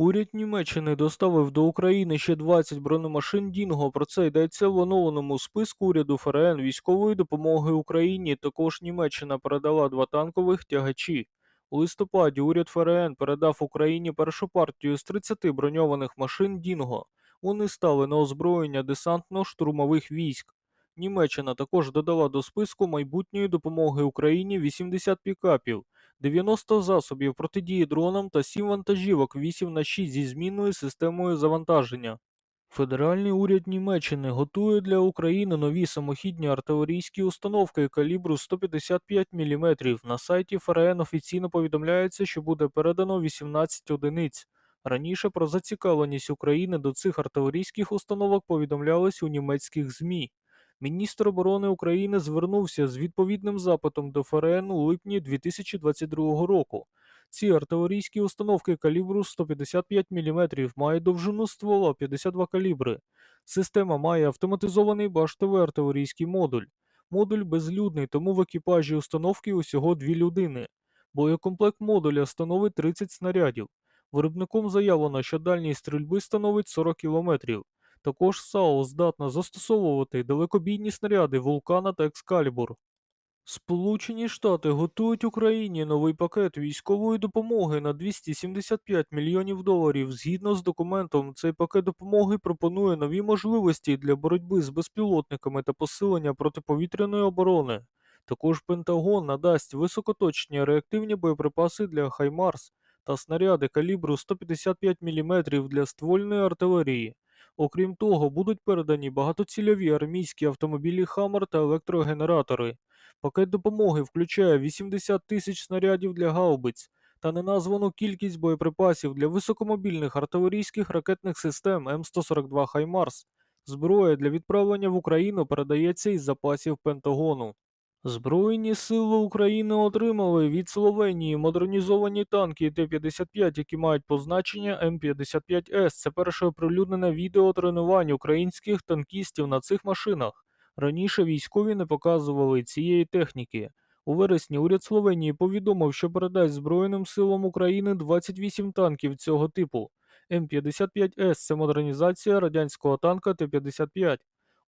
Уряд Німеччини доставив до України ще 20 бронемашин Дінго. Про це йдеться в оновленому списку уряду ФРН військової допомоги Україні. Також Німеччина передала два танкових тягачі. У листопаді уряд ФРН передав Україні першу партію з 30 броньованих машин Дінго. Вони стали на озброєння десантно-штурмових військ. Німеччина також додала до списку майбутньої допомоги Україні 80 пікапів. 90 засобів протидії дронам та 7 вантажівок 8 на 6 зі змінною системою завантаження. Федеральний уряд Німеччини готує для України нові самохідні артилерійські установки калібру 155 мм. На сайті ФРН офіційно повідомляється, що буде передано 18 одиниць. Раніше про зацікавленість України до цих артилерійських установок повідомлялось у німецьких ЗМІ. Міністр оборони України звернувся з відповідним запитом до ФРН у липні 2022 року. Ці артилерійські установки калібру 155 мм мають довжину ствола 52 калібри. Система має автоматизований баштовий артилерійський модуль. Модуль безлюдний, тому в екіпажі установки усього дві людини. Боєкомплект модуля становить 30 снарядів. Виробником заявлено, що дальність стрільби становить 40 км. Також САУ здатна застосовувати далекобійні снаряди Вулкана та Екскалібур. Сполучені Штати готують Україні новий пакет військової допомоги на 275 мільйонів доларів. Згідно з документом, цей пакет допомоги пропонує нові можливості для боротьби з безпілотниками та посилення протиповітряної оборони. Також Пентагон надасть високоточні реактивні боєприпаси для Хаймарс та снаряди калібру 155 мм для ствольної артилерії. Окрім того, будуть передані багатоцільові армійські автомобілі Хаммер та електрогенератори. Пакет допомоги включає 80 тисяч снарядів для гаубиць та неназвану кількість боєприпасів для високомобільних артилерійських ракетних систем М142 Хаймарс. Зброя для відправлення в Україну передається із запасів Пентагону. Збройні сили України отримали від Словенії модернізовані танки Т-55, які мають позначення М55С. Це перше оприлюднене відео тренувань українських танкістів на цих машинах. Раніше військові не показували цієї техніки. У вересні уряд Словенії повідомив, що передасть Збройним силам України 28 танків цього типу. М55С це модернізація радянського танка Т-55.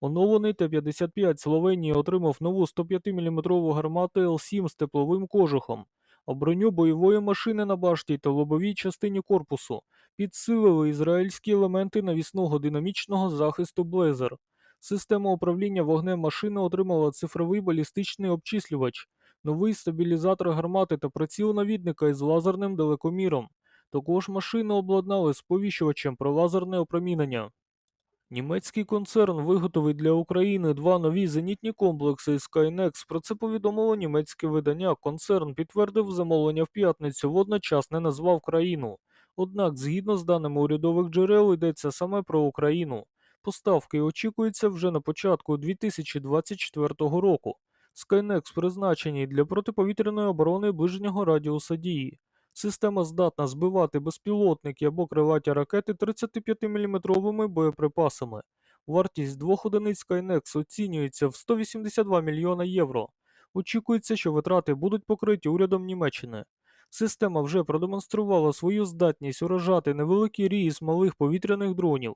Оновлений Т-55 Словенії отримав нову 105-мм гармату Л-7 з тепловим кожухом, а броню бойової машини на башті та лобовій частині корпусу підсилили ізраїльські елементи навісного динамічного захисту Блезер. Система управління вогнем машини отримала цифровий балістичний обчислювач, новий стабілізатор гармати та приціл навідника із лазерним далекоміром. Також машину обладнали сповіщувачем про лазерне опромінення. Німецький концерн виготовить для України два нові зенітні комплекси Skynex. Про це повідомило німецьке видання. Концерн підтвердив замовлення в п'ятницю, водночас не назвав країну. Однак, згідно з даними урядових джерел, йдеться саме про Україну. Поставки очікуються вже на початку 2024 року. Skynex призначені для протиповітряної оборони ближнього радіуса дії. Система здатна збивати безпілотники або крилаті ракети 35-мм боєприпасами. Вартість двох одиниць Skynex оцінюється в 182 мільйона євро. Очікується, що витрати будуть покриті урядом Німеччини. Система вже продемонструвала свою здатність уражати невеликий рій малих повітряних дронів.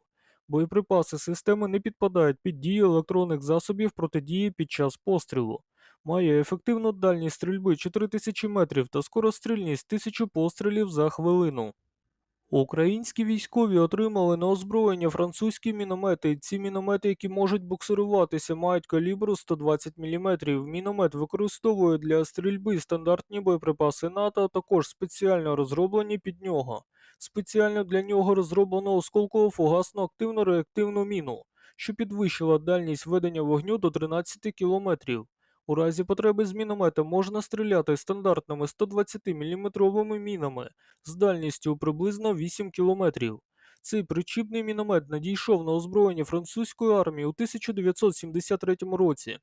Боєприпаси системи не підпадають під дію електронних засобів протидії під час пострілу. Має ефективну дальність стрільби 4000 метрів та скорострільність 1000 пострілів за хвилину. Українські військові отримали на озброєння французькі міномети. Ці міномети, які можуть буксируватися, мають калібру 120 мм. Міномет використовує для стрільби стандартні боєприпаси НАТО, а також спеціально розроблені під нього. Спеціально для нього розроблено осколково-фугасну активно реактивну міну, що підвищила дальність ведення вогню до 13 км. У разі потреби з міномета можна стріляти стандартними 120-мм мінами з дальністю приблизно 8 км. Цей причіпний міномет надійшов на озброєння французької армії у 1973 році.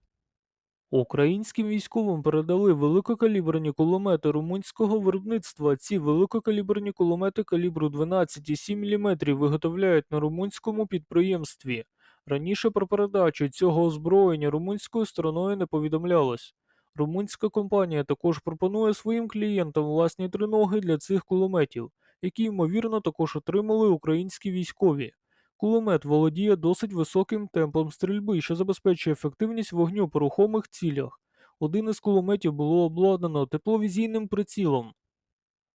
Українським військовим передали великокаліберні кулемети румунського виробництва. Ці великокаліберні кулемети калібру 12,7 мм виготовляють на румунському підприємстві. Раніше про передачу цього озброєння румунською стороною не повідомлялось. Румунська компанія також пропонує своїм клієнтам власні триноги для цих кулеметів, які ймовірно також отримали українські військові. Кулемет володіє досить високим темпом стрільби, що забезпечує ефективність вогню по рухомих цілях. Один із кулеметів було обладнано тепловізійним прицілом.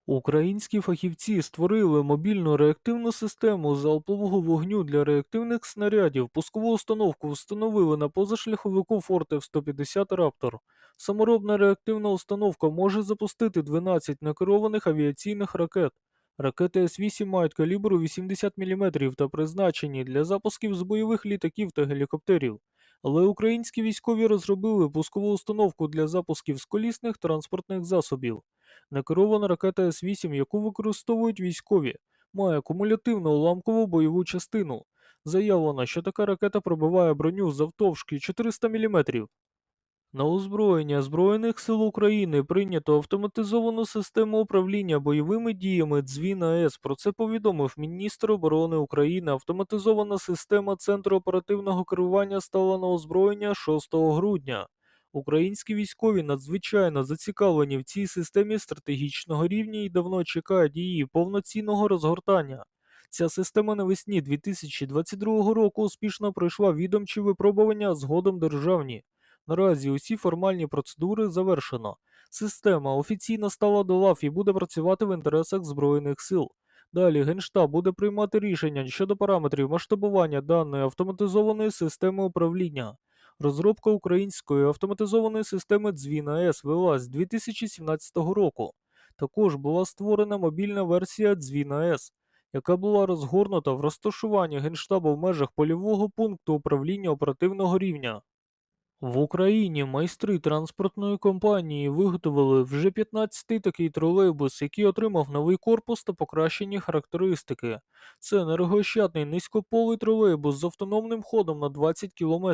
Українські фахівці створили мобільну реактивну систему залпового вогню для реактивних снарядів. Пускову установку встановили на позашляховику Фортев 150 Раптор. Саморобна реактивна установка може запустити 12 накерованих авіаційних ракет. Ракети С-8 мають калібру 80 мм та призначені для запусків з бойових літаків та гелікоптерів. Але українські військові розробили пускову установку для запусків з колісних транспортних засобів. Некерована ракета С-8, яку використовують військові, має кумулятивну уламкову бойову частину. Заявлено, що така ракета пробиває броню завтовшки 400 мм. На озброєння Збройних сил України прийнято автоматизовану систему управління бойовими діями Дзвін АЕС. Про це повідомив міністр оборони України. Автоматизована система Центру оперативного керування стала на озброєння 6 грудня. Українські військові надзвичайно зацікавлені в цій системі стратегічного рівня і давно чекають її повноцінного розгортання. Ця система навесні 2022 року успішно пройшла відомчі випробування, згодом державні. Наразі усі формальні процедури завершено. Система офіційно стала до лав і буде працювати в інтересах Збройних сил. Далі Генштаб буде приймати рішення щодо параметрів масштабування даної автоматизованої системи управління. Розробка української автоматизованої системи Дзвін АЕС велась з 2017 року. Також була створена мобільна версія Дзвін АЕС, яка була розгорнута в розташуванні Генштабу в межах польового пункту управління оперативного рівня. В Україні майстри транспортної компанії виготовили вже 15-й такий тролейбус, який отримав новий корпус та покращені характеристики. Це енергоощадний низькополий тролейбус з автономним ходом на 20 км,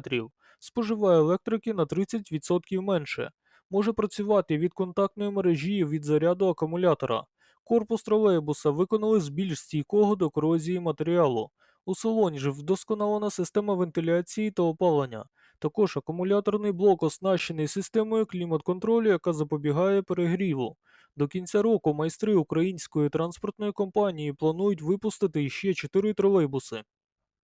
споживає електрики на 30% менше, може працювати від контактної мережі від заряду акумулятора. Корпус тролейбуса виконали з більш стійкого до корозії матеріалу. У салоні ж вдосконалена система вентиляції та опалення. Також акумуляторний блок оснащений системою клімат-контролю, яка запобігає перегріву. До кінця року майстри української транспортної компанії планують випустити ще 4 тролейбуси.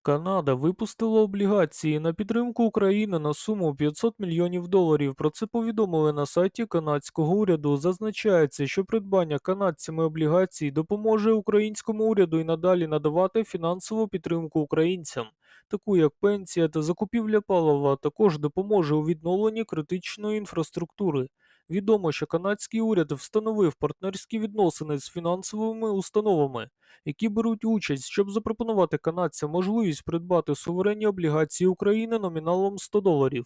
Канада випустила облігації на підтримку України на суму 500 мільйонів доларів. Про це повідомили на сайті канадського уряду. Зазначається, що придбання канадцями облігацій допоможе українському уряду і надалі надавати фінансову підтримку українцям, таку як пенсія та закупівля палива, також допоможе у відновленні критичної інфраструктури. Відомо, що канадський уряд встановив партнерські відносини з фінансовими установами які беруть участь, щоб запропонувати канадцям можливість придбати суверенні облігації України номіналом 100 доларів.